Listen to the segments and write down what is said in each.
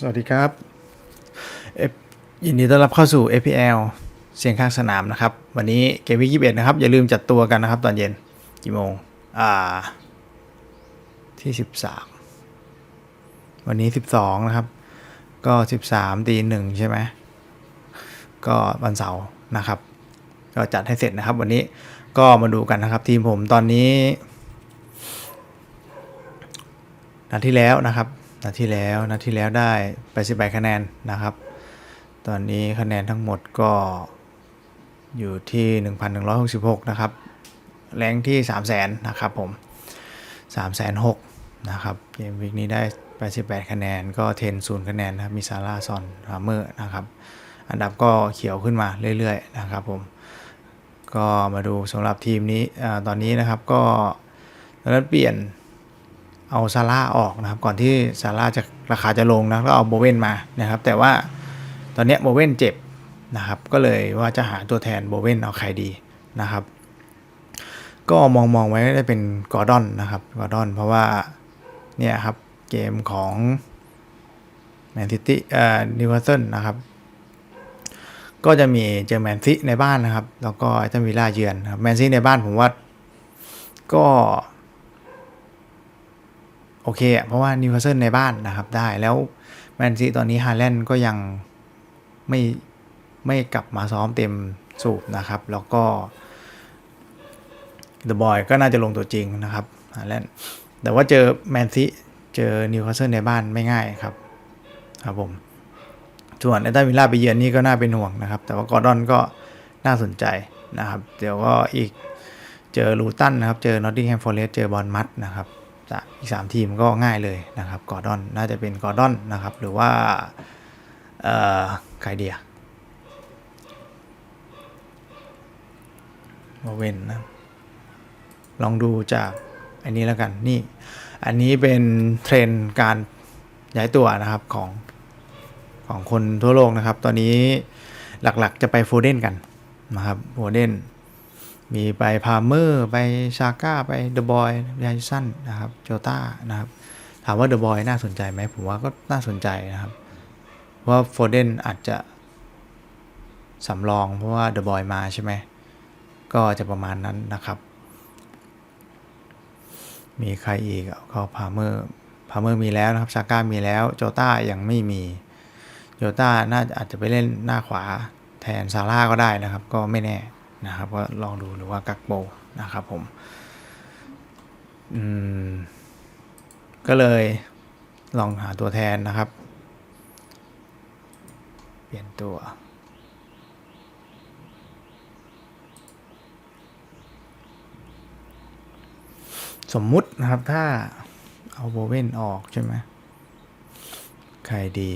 สวัสดีครับยินดีต้อนรับเข้าสู่ FPL เสียงข้างสนามนะครับ วันนี้เกมวิกยี่สิบเอ็ดนะครับ อย่าลืมจัดตัวกันนะครับ ตอนเย็นกี่โมง อ่า ที่สิบสามวันนี้สิบสองนะครับ ก็สิบสามตีหนึ่งใช่ไหมก็วันเสาร์นะครับ ก็จัดให้เสร็จนะครับ วันนี้ก็มาดูกันนะครับ ทีมผมตอนนี้นัดที่แล้วนะครับ นัดที่แล้วนัดที่แล้วได้ไปสิบคะแนนนะครับ ตอนนี้คะแนนทั้งหมดก็อยู่ที่ 1,166 นะครับ แรงที่ 3 0 0แสนนะครับผม3 6 0 0 0นะครับเกมวิกนี้ได้ 88 คะแนนก็เทนศูนย์คะแนนนะครับ มีซาร่าซอนฮาร์เมอร์นะครับ อันดับก็เขียวขึ้นมาเรื่อยๆ นะครับผม ก็มาดูสำหรับทีมนี้อาตอนนี้นะครับก็ตอนนั้นเปลี่ยน เอาซาร่าออกนะครับ ก่อนที่ซาร่าจะราคาจะลงนะก็เอาโบเวนมานะครับ แต่ว่าตอนนี้โบเวนเจ็บนะครับ ก็เลยว่าจะหาตัวแทนโบเวนเอาใครดีนะครับ ก็มองมองไว้ได้เป็นกอร์ดอนนะครับกอร์ดอนเพราะว่าเนี่ยครับเกมของแมนซิตี้เอ่อนิวคาสเซิลนะครับ ก็จะมีเจอแมนซีในบ้านนะครับ แล้วก็ไอตันวิลล่าเยือนครับแมนซีในบ้านผมว่าก็ โอเคอะเพราะว่านิวคาสเซิลในบ้านนะครับได้แล้วแมนซีตอนนี้ฮาแลนด์ก็ยังไม่ไม่กลับมาซ้อมเต็มสูบนะครับ แล้วก็เดอะบอยก็น่าจะลงตัวจริงนะครับฮาแลนด์แต่ว่าเจอแมนซีเจอนิวคาสเซิลในบ้านไม่ง่ายครับครับผมส่วนไอตันวิลล่าไปเยือนนี่ก็น่าเป็นห่วงนะครับ แต่ว่ากอร์ดอนก็น่าสนใจนะครับ เดี๋ยวก็อีกเจอลูตันนะครับ เจอนอตติงแฮมฟอร์เรสเจอบอลมัดนะครับ อีก 3 ทีมก็ง่ายเลยนะครับกอร์ดอนน่าจะเป็นกอร์ดอนนะครับ หรือว่าเอ่อใครเดียโมเวนนะลองดูจากอันนี้แล้วกันนี่ อันนี้เป็นเทรนการย้ายตัวนะครับของของคนทั่วโลกนะครับ ตอนนี้หลักๆจะไปโฟเดนกันนะครับโฟเดน มีไปพาเมอร์ไปชาก้าไปเดอะบอยยาสันนะครับโจต้านะครับ ถามว่าเดอะบอยน่าสนใจไหมผมว่าก็น่าสนใจนะครับเพราะว่าโฟเดนอาจจะสำรองเพราะว่าเดอะบอยมาใช่ไหม ก็จะประมาณนั้นนะครับ มีใครอีกก็พาเมอร์พาเมอร์มีแล้วนะครับชาก้ามีแล้วโจต้ายังไม่มีโจต้าน่าจะอาจจะไปเล่นหน้าขวาแทนซาร่าก็ได้นะครับ ก็ไม่แน่ นะครับก็ลองดูหรือว่ากักโบนะครับผมอืมก็เลยลองหาตัวแทนนะครับ เปลี่ยนตัว สมมุตินะครับถ้าเอาโบเวนออกใช่ไหมใครดี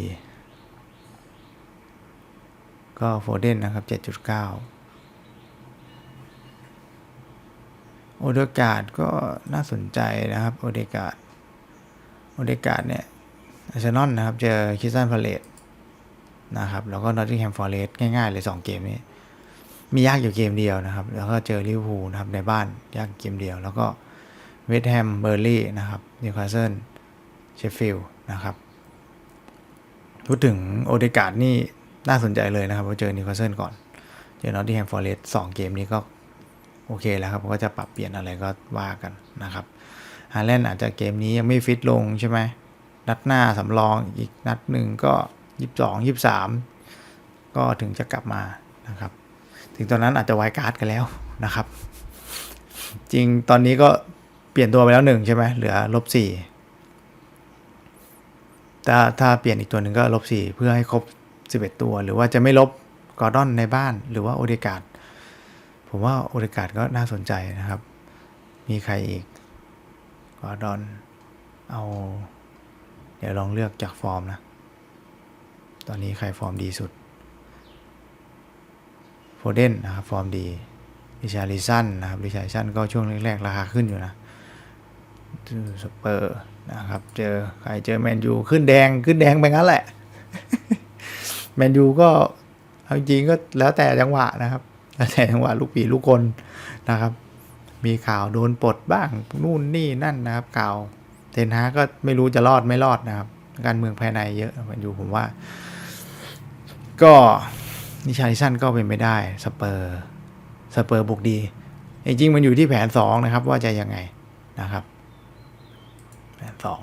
ก็โฟเดนนะครับ 7.9 โอเดกาดก็น่าสนใจนะครับ โอเดกาดโอเดกาดเนี่ยอาร์เซนอลนะครับ เจอคิสตันพาเลตนะครับ แล้วก็นอตติงแฮมฟอร์เรสง่ายๆเลย 2 เกมนี้ มียากอยู่เกมเดียวนะครับ แล้วก็เจอลิเวอร์พูลนะครับในบ้านยากเกมเดียว แล้วก็เวสต์แฮมเบอร์ลี่นะครับนิวคาสเซิลเชฟฟิลด์นะครับพูดถึงโอเดกาดนี่น่าสนใจเลยนะครับเพราะเจอนิวคาสเซิลก่อน เจอนอตติงแฮมฟอร์เรสสองเกมนี้ก็ โอเคแล้วครับก็จะปรับเปลี่ยนอะไรก็ว่ากันนะครับฮาแลนด์อาจจะเกมนี้ยังไม่ฟิตลงใช่ไหมนัดหน้าสำรองอีกนัดหนึ่งก็ยี่สิบสองยี่สิบสามก็ถึงจะกลับมานะครับ ถึงตอนนั้นอาจจะไวการ์ดกันแล้วนะครับ จริงตอนนี้ก็เปลี่ยนตัวไปแล้วหนึ่งใช่ไหมเหลือลบสี่ถ้าถ้าเปลี่ยนอีกตัวหนึ่งก็ลบสี่เพื่อให้ครบสิบเอ็ดตัว หรือว่าจะไม่ลบกอร์ดอนในบ้าน หรือว่าโอเดกาด ผมว่าโอเดกาดก็น่าสนใจนะครับ มีใครอีกกอดอน เอา เดี๋ยวลองเลือกจากฟอร์มนะ ตอนนี้ใครฟอร์มดีสุด โฟเดนนะครับ ฟอร์มดีริชาริสันนะครับริชาริสันก็ช่วงแรกๆ ราคาขึ้นอยู่นะสเปอร์นะครับ เจอใครเจอแมนยูขึ้นแดงขึ้นแดงไปงั้นแหละ แมนยูก็เอาจริงก็แล้วแต่จังหวะนะครับ แต่จังหวะลูกปีลูกคนนะครับ มีข่าวโดนปลดบ้างนู่นนี่นั่นนะครับข่าวเทนฮาก็ไม่รู้จะรอดไม่รอดนะครับ การเมืองภายในเยอะมันอยู่ผมว่า ก็นิชาลิสันก็เป็นไม่ได้สเปอร์สเปอร์บุกดีจริงมันอยู่ที่แผนสองนะครับ ว่าจะยังไงนะครับ แผนสอง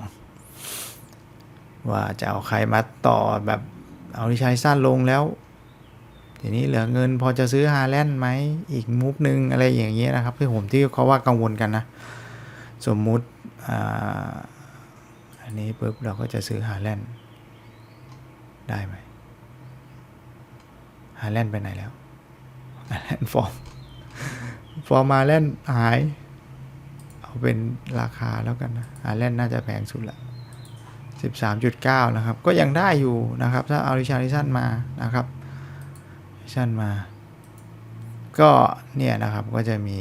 ว่าจะเอาใครมาต่อแบบเอานิชาลิสันลงแล้ว ทีนี้เหลือเงินพอจะซื้อฮาแลนด์ไหมอีกมุกหนึ่งอะไรอย่างเงี้ยนะครับที่ผมที่เขาว่ากังวลกันนะ สมมุติอ่าอันนี้ปุ๊บเราก็จะซื้อฮาแลนด์ได้ไหมฮาแลนด์ไปไหนแล้วฮาแลนด์ฟอร์มฟอร์มฮาแลนด์หาย เอาเป็นราคาแล้วกันนะฮาแลนด์น่าจะแพงสุดละ13.9 นะครับ ก็ยังได้อยู่นะครับ ถ้าเอาริชาริสันมานะครับ ชันมา ก็เนี่ยนะครับก็จะมี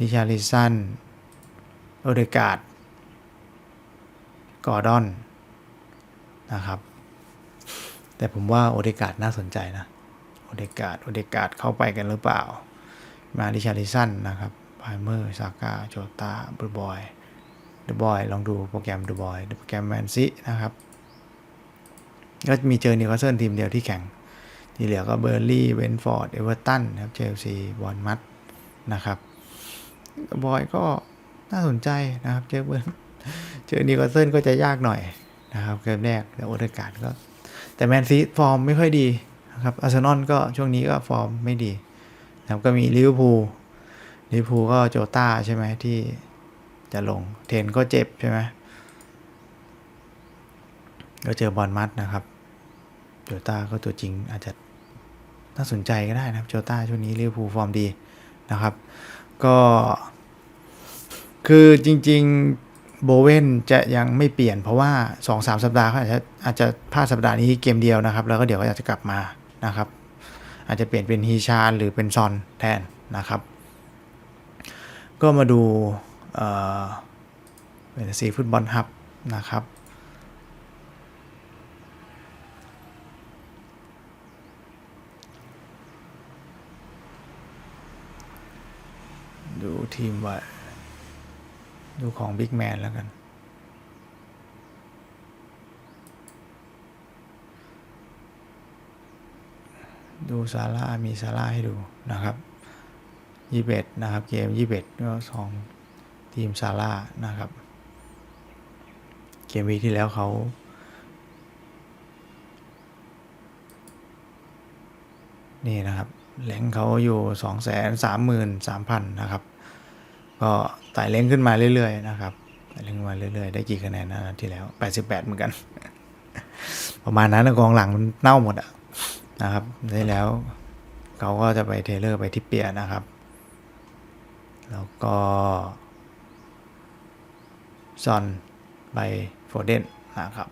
ริชาริสันโอเดกาดกอร์ดอนนะครับ แต่ผมว่าโอเดกาดน่าสนใจนะ โอเดกาดโอเดกาดเข้าไปกันหรือเปล่า มาริชาริสันนะครับไพเมอร์ซากาโจตาบรูบอยเดอะบอยลองดูโปรแกรมเดอะบอยโปรแกรมแมนซีนะครับก็มีเจอนิวคาสเซิลทีมเดียวที่แข่ง ที่เหลือก็เบอร์ลี่เวนฟอร์ด เอเวอร์ตันครับ เชลซี บอลมัดนะครับบอยก็น่าสนใจนะครับ เจอเบอร์เจอนิวคาสเซิลก็จะยากหน่อยนะครับเกมแรกแต่โอเดการ์ดก็ แต่แมนซีฟอร์มไม่ค่อยดีนะครับอาร์เซนอลก็ช่วงนี้ก็ฟอร์มไม่ดีนะครับก็มีลิเวอร์พูลลิเวอร์พูลก็โจต้าใช่ไหมที่จะลงเทนก็เจ็บใช่ไหมก็เจอบอลมัดนะครับโจต้าก็ตัวจริงอาจจะ น่าสนใจก็ได้นะครับโจต้าช่วงนี้ลิเวอร์พูลฟอร์มดีนะครับ ก็คือจริง ๆ โบเวนจะยังไม่เปลี่ยน เพราะว่า 2-3 สัปดาห์เขาอาจจะอาจจะพลาดสัปดาห์นี้เกมเดียวนะครับ แล้วก็เดี๋ยวก็อาจจะกลับมานะครับ อาจจะเปลี่ยนเป็นฮีชานหรือเป็นซอนแทนนะครับ ก็มาดูเอ่อเป็นซีฟุตบอลฮับนะครับ ดู ทีมว่าดูของบิ๊กแมนแล้วกัน ดูซาร่ามีซาร่าให้ดูนะครับยี่สิบเอ็ดนะครับ เกมยี่สิบเอ็ดก็สองทีมซาร่านะครับ เกมวีที่แล้วเขานี่นะครับแหลงเขาอยู่สองแสนสามหมื่นสามพันนะครับ ก็ไต่เล้งขึ้นมาเรื่อยๆนะครับไต่เล้งขึ้นมาเรื่อยๆ ได้กี่คะแนนนะที่แล้วแปดสิบแปดเหมือนกัน ประมาณนั้นกองหลังมันเน่าหมดอะนะครับได้แล้วเขาก็จะไปเทเลอร์ไปทิปเปียนะครับ แล้วก็ซอนไปโฟเดนนะครับ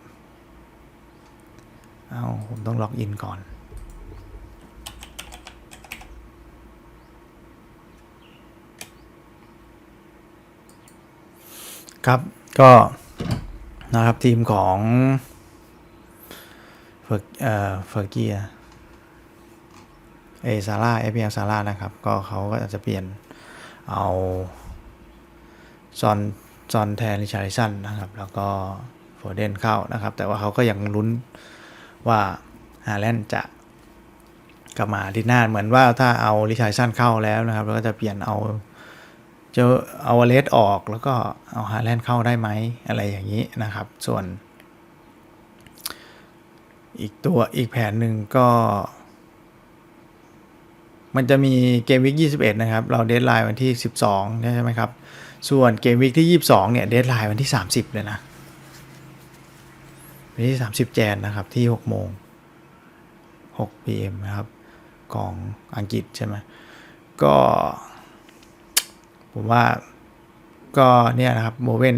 เอาผมต้องล็อกอินก่อน ครับก็นะครับทีมของเฟอร์เอ่อเฟอร์กี้เอซาร่าเอพีเอซาร่านะครับ ก็เขาก็จะเปลี่ยนเอาซอนซอนแทนริชาริสันนะครับ แล้วก็โฟเดนเข้านะครับ แต่ว่าเขาก็ยังลุ้นว่าฮาแลนด์จะกลับมาอาทิตย์หน้าเหมือนว่าถ้าเอาริชาริสันเข้าแล้วนะครับ แล้วก็จะเปลี่ยนเอา จะเอาเลสออกแล้วก็เอาฮาแลนด์เข้าได้ไหมอะไรอย่างนี้นะครับ ส่วน อีกตัวอีกแผนหนึ่งก็ มันจะมีเกมวิก21 นะครับ เราเดทไลน์วันที่ 12 ใช่ไหมครับ ส่วนเกมวิกที่ 22 เนี่ยเดทไลน์วันที่ 30 เลยนะวันที่ 30 แจนนะครับที่ 6 โมง 6 PM นะครับ ของอังกฤษใช่ไหมก็ ผมว่าก็เนี่ยนะครับโมเวน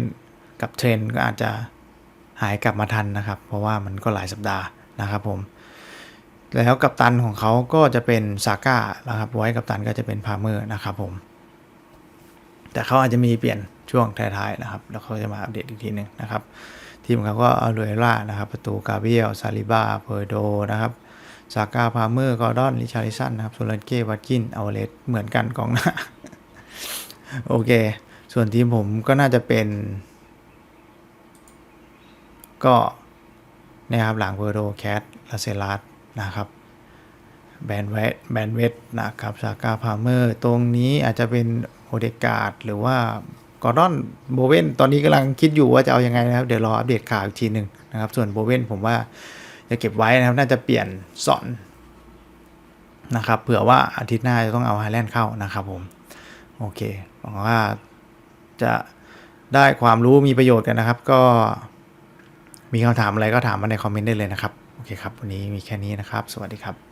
กับเทรนก็อาจจะหายกลับมาทันนะครับ เพราะว่ามันก็หลายสัปดาห์นะครับผม แล้วกัปตันของเขาก็จะเป็นซาก้านะครับไว้กัปตันก็จะเป็นพาเมอร์นะครับผม แต่เขาอาจจะมีเปลี่ยนช่วงท้ายๆนะครับ แล้วเขาจะมาอัปเดตอีกทีหนึ่งนะครับ ทีมเขาก็เอาเรล่านะครับ ประตูกาเบียลซาลิบาเพอร์โดนะครับซาก้าพาเมอร์กอร์ดอนริชาริสันนะครับโซลันเก้วัตกินเอาเลสเหมือนกันกองหน้า โอเค ส่วนทีมผมก็น่าจะเป็น ก็นี่ยครับหลังเวอร์โดแคทลาเซลัสนะครับแบนเวทแบนเวทนะครับซากาพาเมอร์ ตรงนี้อาจจะเป็นโอเดกาดหรือว่ากอร์ดอนโบเวนตอนนี้กำลังคิดอยู่ว่าจะเอายังไงนะครับ เดี๋ยวรออัปเดตข่าวอีกทีหนึ่งนะครับ ส่วนโบเวนผมว่าจะเก็บไว้นะครับ น่าจะเปลี่ยนสอนนะครับ เผื่อว่าอาทิตย์หน้าจะต้องเอาไฮแลนด์เข้านะครับผม โอเคหวังว่าจะได้ความรู้มีประโยชน์กันนะครับ ก็มีคำถามอะไรก็ถามมาในคอมเมนต์ได้เลยนะครับ โอเคครับ วันนี้มีแค่นี้นะครับ สวัสดีครับ